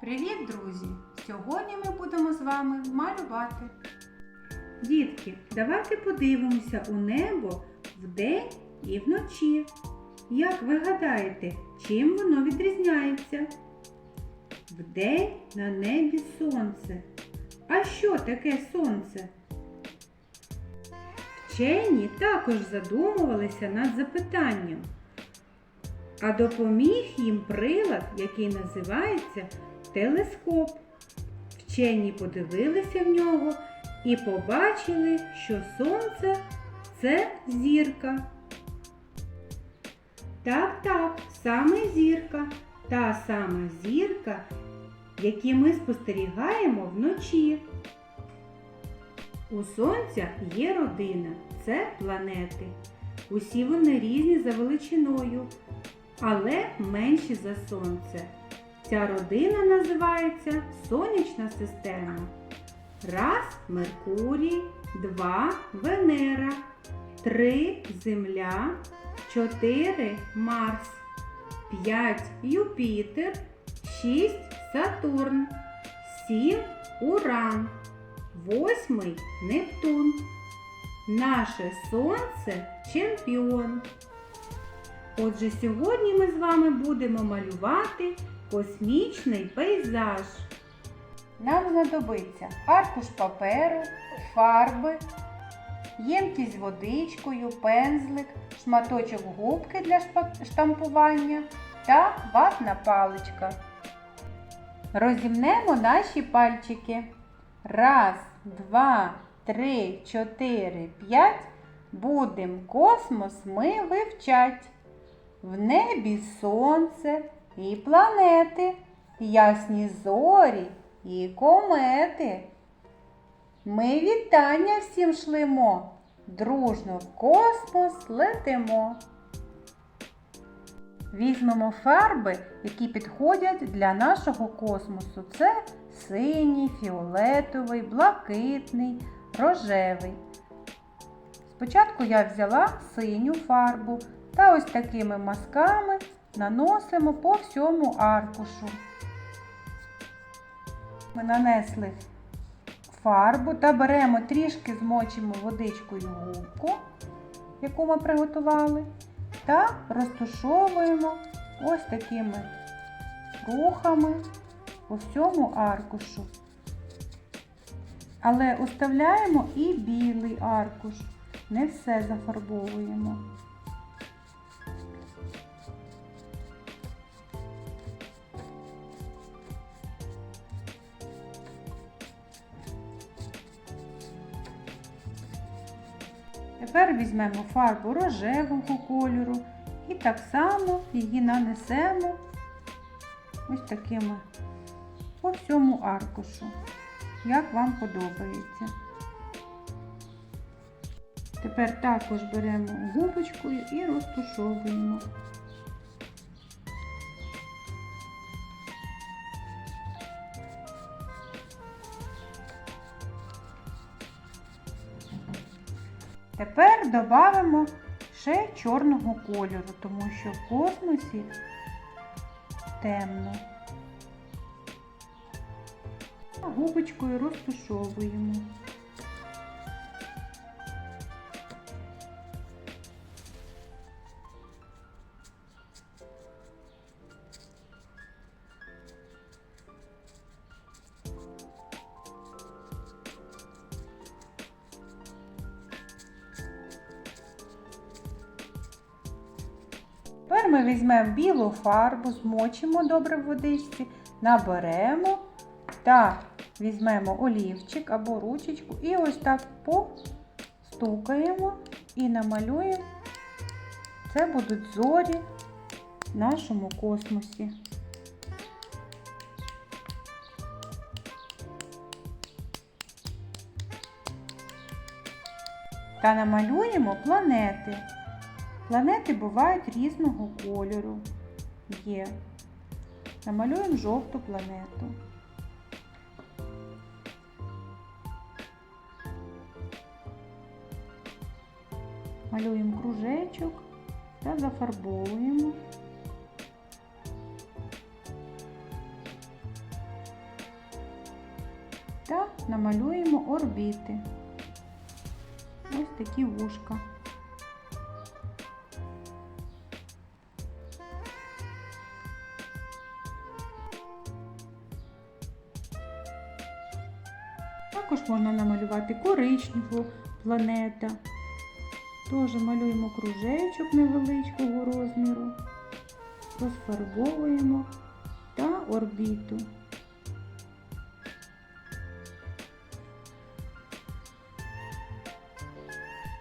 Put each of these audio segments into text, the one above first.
Привіт, друзі! Сьогодні ми будемо з вами малювати. Дітки, давайте подивимося у небо вдень і вночі. Як ви гадаєте, чим воно відрізняється? Вдень на небі сонце. А що таке сонце? Вчені також задумувалися над запитанням, а допоміг їм прилад, який називається телескоп. Вчені подивилися в нього і побачили, що сонце це зірка. Так, так, саме зірка, та сама зірка, які ми спостерігаємо вночі. У Сонця є родина, це планети. Усі вони різні за величиною, але менші за Сонце. Ця родина називається Сонячна система. Раз Меркурій, два Венера, три Земля, чотири Марс, п'ять Юпітер, шість Сатурн, сім Уран, восьмий Нептун. Наше Сонце чемпіон. Отже, сьогодні ми з вами будемо малювати космічний пейзаж. Нам знадобиться аркуш паперу, фарби, ємкість з водичкою, пензлик, шматочок губки для штампування та ватна паличка. Розімнемо наші пальчики. Раз, два, три, чотири, п'ять. Будем космос ми вивчать. В небі сонце і планети, ясні зорі і комети. Ми вітання всім шлемо, дружно в космос летимо. Візьмемо фарби, які підходять для нашого космосу. Це синій, фіолетовий, блакитний, рожевий. Спочатку я взяла синю фарбу та ось такими мазками наносимо по всьому аркушу. Ми нанесли фарбу та беремо трішки змочимо водичкою губку, яку ми приготували, та розтушовуємо ось такими рухами по всьому аркушу. Але оставляємо і білий аркуш, не все зафарбовуємо. Тепер візьмемо фарбу рожевого кольору і так само її нанесемо ось такими по всьому аркушу, як вам подобається. Тепер також беремо губочкою і розтушовуємо. Тепер додамо ще чорного кольору, тому що в космосі темно. Губочкою розтушовуємо. Ми візьмемо білу фарбу, змочимо добре в водичці, наберемо та візьмемо олівчик або ручечку і ось так постукаємо і намалюємо. Це будуть зорі в нашому космосі. Та намалюємо планети. Планети бувають різного кольору. Є. Намалюємо жовту планету. Малюємо кружечок та зафарбовуємо. та намалюємо орбіти. Ось такі вушка. Також можна намалювати коричневу планета. Теж малюємо кружечок невеличкого розміру, розфарбовуємо та орбіту.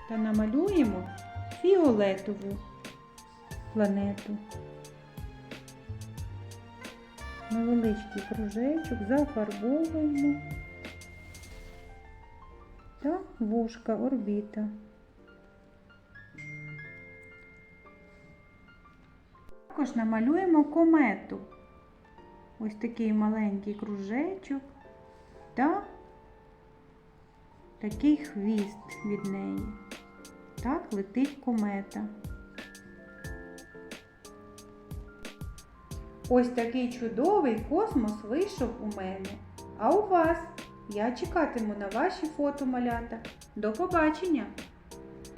Та намалюємо фіолетову планету. Невеличкий кружечок зафарбовуємо та вушка орбіта. Також намалюємо комету. Ось такий маленький кружечок та такий хвіст від неї. Так летить комета. Ось такий чудовий космос вийшов у мене. А у вас? Я чекатиму на ваші фото малята. До побачення!